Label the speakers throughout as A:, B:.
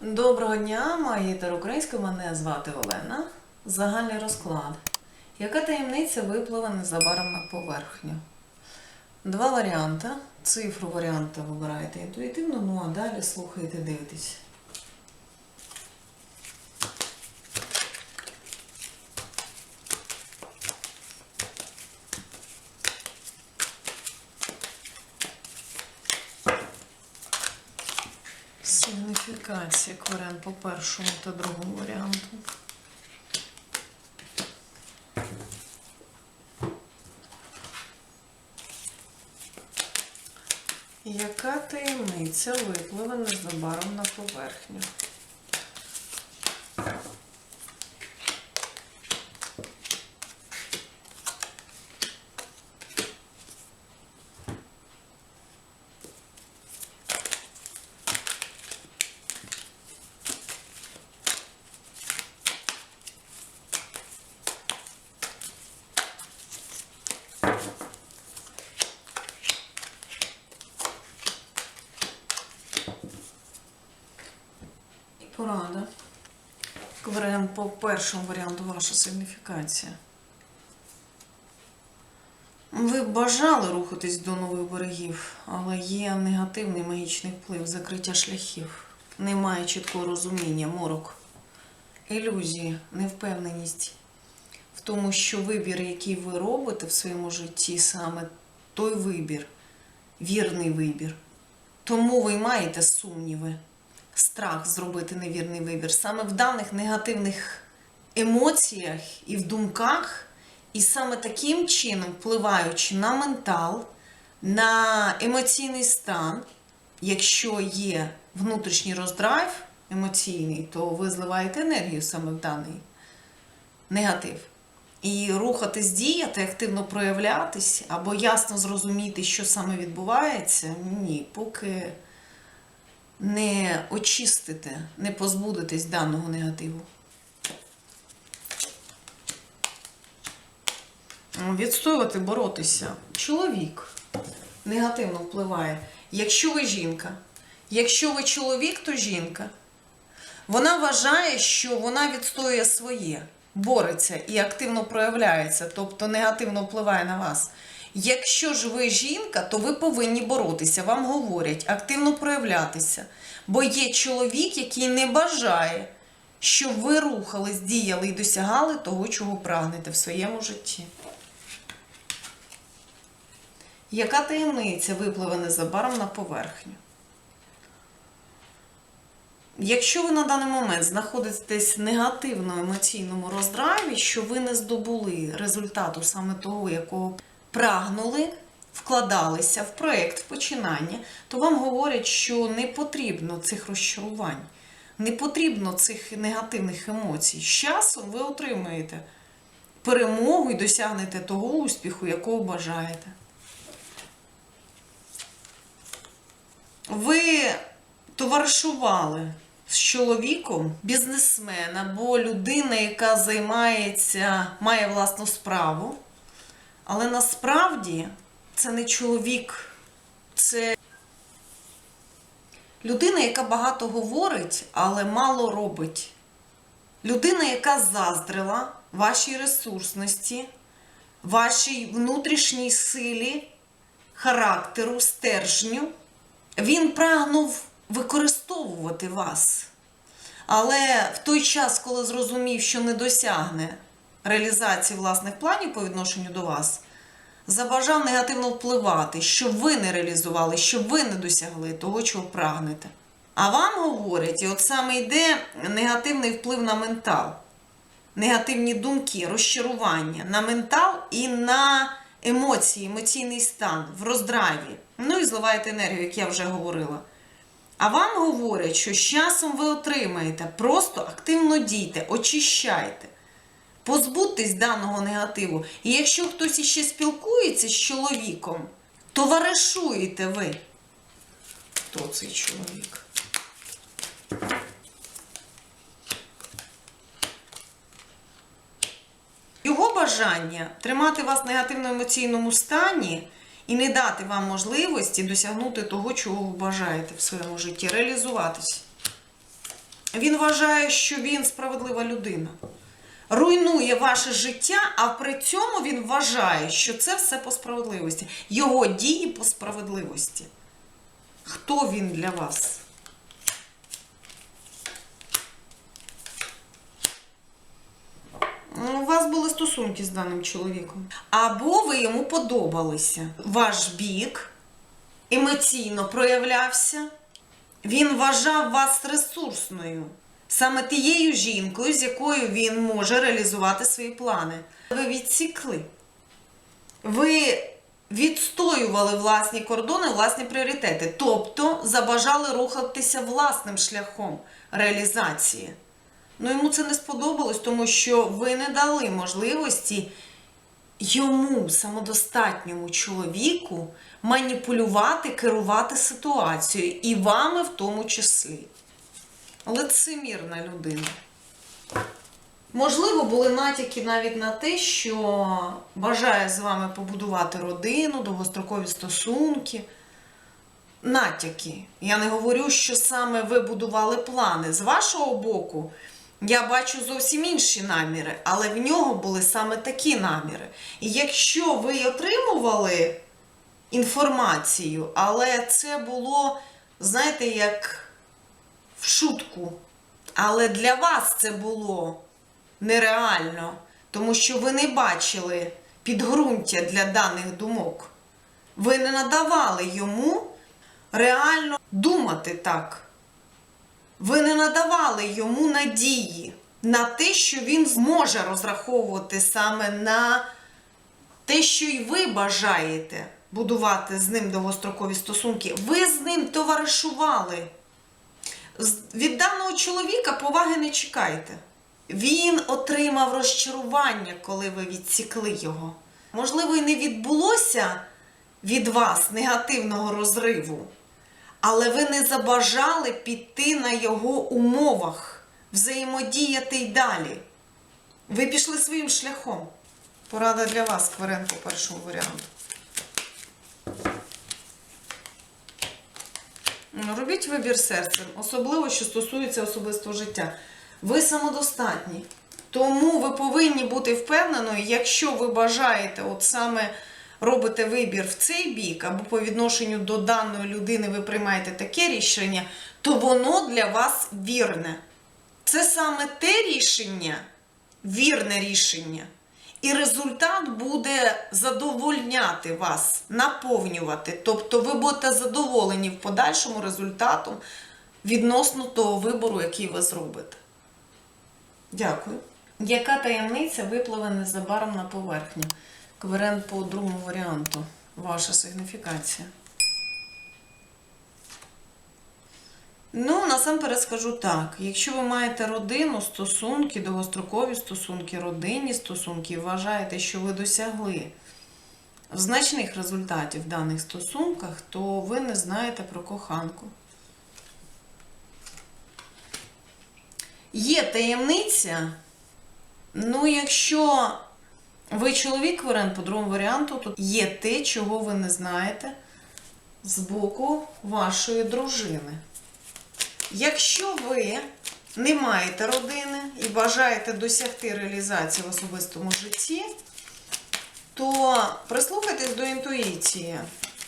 A: Доброго дня, магітер українська, мене звати Олена. Загальний розклад. Яка таємниця випливе незабаром на поверхню? Два варіанти. Цифру варіанта вибираєте інтуїтивно, ну а далі слухайте, дивитесь. Сигніфікація корен по першому та другому варіанту. Яка таємниця випливе незабаром на поверхню? Порада. Кварен по першому варіанту ваша сигніфікація. Ви бажали рухатись до нових берегів, але є негативний магічний вплив, закриття шляхів. Немає чіткого розуміння, морок, ілюзії, невпевненість в тому, що вибір, який ви робите в своєму житті, саме той вибір, вірний вибір. Тому ви маєте сумніви, страх зробити невірний вибір. Саме в даних негативних емоціях і в думках, і саме таким чином, впливаючи на ментал, на емоційний стан, якщо є внутрішній роздрайв емоційний, то ви зливаєте енергію саме в даний негатив. І рухатись, діяти, активно проявлятись або ясно зрозуміти, що саме відбувається, ні, поки не очистите, не позбудетесь даного негативу. Відстоювати, боротися. Чоловік негативно впливає. Якщо ви жінка, якщо ви чоловік, то жінка. Вона вважає, що вона відстоює своє, бореться і активно проявляється, тобто негативно впливає на вас. Якщо ж ви жінка, то ви повинні боротися, вам говорять, активно проявлятися. Бо є чоловік, який не бажає, щоб ви рухались, діяли і досягали того, чого прагнете в своєму житті. Яка таємниця випливе незабаром на поверхню? Якщо ви на даний момент знаходитесь в негативному емоційному роздрайві, що ви не здобули результату саме того, якого прагнули, вкладалися в проєкт, в починання, то вам говорять, що не потрібно цих розчарувань, не потрібно цих негативних емоцій. З часом ви отримаєте перемогу і досягнете того успіху, якого бажаєте. Ви товаришували з чоловіком, бізнесмен або людина, яка займається, має власну справу. Але насправді це не чоловік, це людина, яка багато говорить, але мало робить. Людина, яка заздрила вашій ресурсності, вашій внутрішній силі, характеру, стержню. Він прагнув використовувати вас. Але в той час, коли зрозумів, що не досягне реалізації власних планів по відношенню до вас, забажав негативно впливати, щоб ви не реалізували, щоб ви не досягли того, чого прагнете. А вам говорять, і от саме йде негативний вплив на ментал, негативні думки, розчарування на ментал і на емоції, емоційний стан в роздрайві. Ну і зливаєте енергію, як я вже говорила. А вам говорять, що з часом ви отримаєте, просто активно дійте, очищайте, позбудьтесь даного негативу. І якщо хтось іще спілкується з чоловіком, товаришуєте ви. Хто цей чоловік? Його бажання тримати вас в негативно-емоційному стані і не дати вам можливості досягнути того, чого ви бажаєте в своєму житті, реалізуватись. Він вважає, що він справедлива людина. Руйнує ваше життя, а при цьому він вважає, що це все по справедливості. Його дії по справедливості. Хто він для вас? Ну, У вас були стосунки з даним чоловіком. Або ви йому подобалися. Ваш бік емоційно проявлявся. Він вважав вас ресурсною, саме тією жінкою, з якою він може реалізувати свої плани. Ви відсікли. Ви відстоювали власні кордони, власні пріоритети, тобто забажали рухатися власним шляхом реалізації. Ну йому це не сподобалось, тому що ви не дали можливості йому, самодостатньому чоловіку, маніпулювати, керувати ситуацією, і вами в тому числі. Лицемірна людина. Можливо, були натяки навіть на те, що бажає з вами побудувати родину, довгострокові стосунки. Натяки. Я не говорю, що саме ви будували плани. З вашого боку, я бачу зовсім інші наміри, але в нього були саме такі наміри. І якщо ви отримували інформацію, але це було, знаєте, як в шутку. Але для вас це було нереально, тому що ви не бачили підґрунтя для даних думок. Ви не надавали йому реально думати так. Ви не надавали йому надії на те, що він зможе розраховувати саме на те, що й ви бажаєте будувати з ним довгострокові стосунки. Ви з ним товаришували. Від даного чоловіка поваги не чекайте. Він отримав розчарування, коли ви відсікли його. Можливо, і не відбулося від вас негативного розриву, але ви не забажали піти на його умовах, взаємодіяти й далі. Ви пішли своїм шляхом. Порада для вас, Кварен, по першому варіанту. Робіть вибір серцем, особливо, що стосується особистого життя. Ви самодостатні. Тому ви повинні бути впевненою, якщо ви бажаєте, от саме робите вибір в цей бік, або по відношенню до даної людини ви приймаєте таке рішення, то воно для вас вірне. Це саме те рішення, вірне рішення. І результат буде задовольняти вас, наповнювати. Тобто ви будете задоволені в подальшому результатом відносно того вибору, який ви зробите. Дякую. Яка таємниця випливе незабаром на поверхню? Кверен по другому варіанту. Ваша сигніфікація. Ну, насамперед скажу так: якщо ви маєте родину, стосунки, довгострокові стосунки, родинні стосунки, і вважаєте, що ви досягли значних результатів в даних стосунках, то ви не знаєте про коханку. Є таємниця, ну, якщо ви чоловік варіант по другому варіанту, то є те, чого ви не знаєте з боку вашої дружини. Якщо ви не маєте родини і бажаєте досягти реалізації в особистому житті, то прислухайтесь до інтуїції.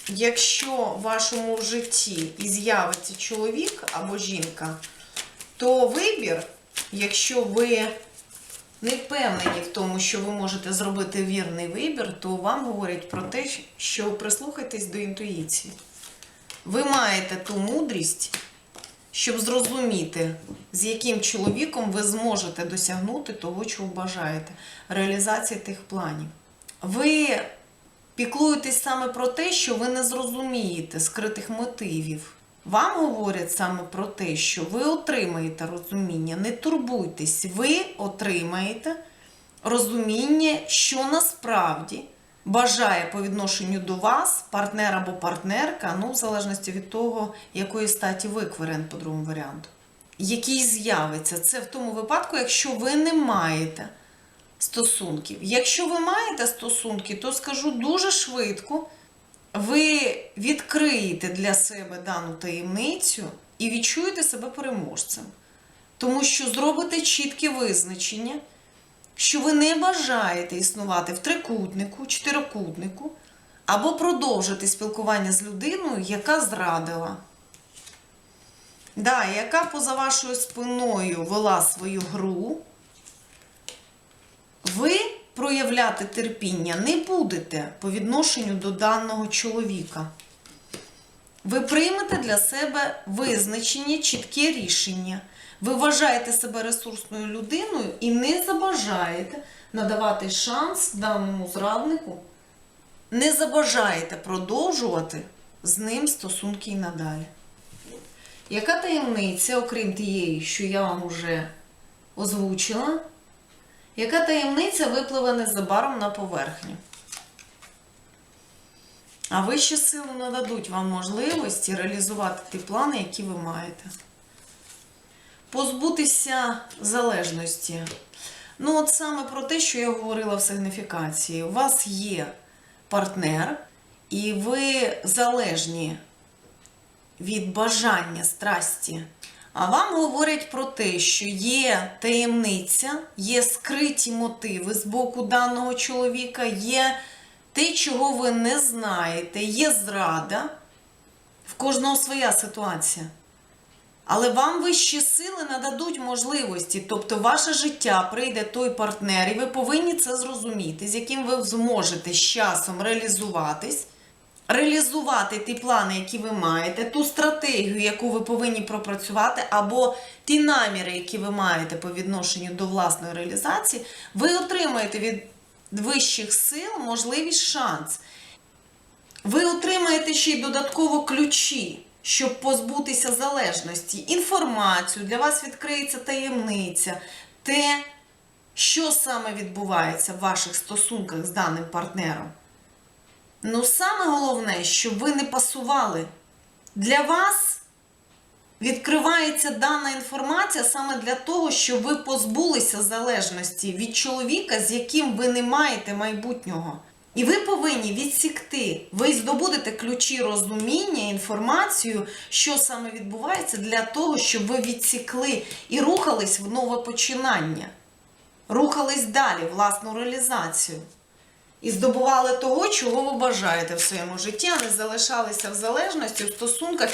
A: Якщо в вашому житті і з'явиться чоловік або жінка, то вибір, якщо ви не впевнені в тому, що ви можете зробити вірний вибір, то вам говорять про те, що прислухайтесь до інтуїції. Ви маєте ту мудрість, щоб зрозуміти, з яким чоловіком ви зможете досягнути того, чого бажаєте, реалізації тих планів. Ви піклуєтесь саме про те, що ви не зрозумієте скритих мотивів. Вам говорять саме про те, що ви отримаєте розуміння, не турбуйтесь, ви отримаєте розуміння, що насправді бажає по відношенню до вас партнер або партнерка, ну, в залежності від того, якої статі ви кверент по другому варіанту. Який з'явиться. Це в тому випадку, якщо ви не маєте стосунків. Якщо ви маєте стосунки, то скажу дуже швидко, ви відкриєте для себе дану таємницю і відчуєте себе переможцем. тому що зробите чітке визначення, що ви не бажаєте існувати в трикутнику, чотирикутнику, або продовжити спілкування з людиною, яка зрадила. Да, яка поза вашою спиною вела свою гру, ви проявляти терпіння не будете по відношенню до даного чоловіка. Ви приймете для себе визначення, чітке рішення. Ви вважаєте себе ресурсною людиною і не забажаєте надавати шанс даному зраднику, не забажаєте продовжувати з ним стосунки і надалі. Яка таємниця, окрім тієї, що я вам уже озвучила, яка таємниця випливе незабаром на поверхню? А вищі сили нададуть вам можливості реалізувати ті плани, які ви маєте. Позбутися залежності. Ну, от саме про те, що я говорила в сигніфікації. У вас є партнер, і ви залежні від бажання страсті. А вам говорять про те, що є таємниця, є скриті мотиви з боку даного чоловіка, є те, чого ви не знаєте, є зрада. В кожного своя ситуація. Але вам вищі сили нададуть можливості, тобто ваше життя прийде той партнер, і ви повинні це зрозуміти, з яким ви зможете з часом реалізуватись, реалізувати ті плани, які ви маєте, ту стратегію, яку ви повинні пропрацювати, або ті наміри, які ви маєте по відношенню до власної реалізації, ви отримаєте від вищих сил можливість шанс. Ви отримаєте ще й додатково ключі, щоб позбутися залежності, інформацію, для вас відкриється таємниця, те, що саме відбувається в ваших стосунках з даним партнером. Ну, саме головне, щоб ви не пасували. Для вас відкривається дана інформація саме для того, щоб ви позбулися залежності від чоловіка, з яким ви не маєте майбутнього. І ви повинні відсікти, ви здобудете ключі розуміння, інформацію, що саме відбувається, для того, щоб ви відсікли і рухались в нове починання, рухались далі, власну реалізацію. І здобували того, чого ви бажаєте в своєму житті, а не залишалися в залежності в стосунках,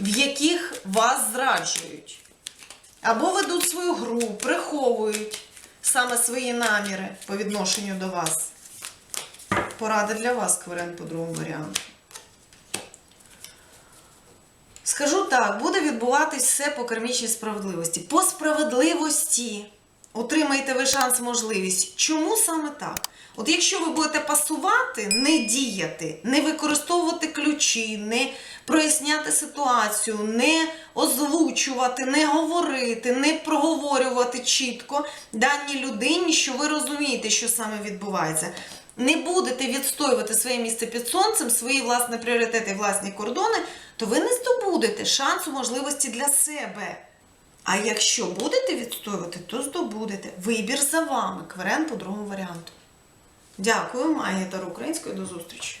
A: в яких вас зраджують. Або ведуть свою гру, приховують саме свої наміри по відношенню до вас. Порада для вас, Кверен, по другому варіанту. Скажу так, буде відбуватись все по кармічній справедливості. По справедливості отримаєте ви шанс, можливість. Чому саме так? От якщо ви будете пасувати, не діяти, не використовувати ключі, не проясняти ситуацію, не озвучувати, не говорити, не проговорювати чітко даній людині, що ви розумієте, що саме відбувається. Не будете відстоювати своє місце під сонцем, свої власні пріоритети, власні кордони, то ви не здобудете шансу, можливості для себе. А якщо будете відстоювати, то здобудете. Вибір за вами. Кверен по другому варіанту. Дякую, Магія Таро Української. До зустрічі!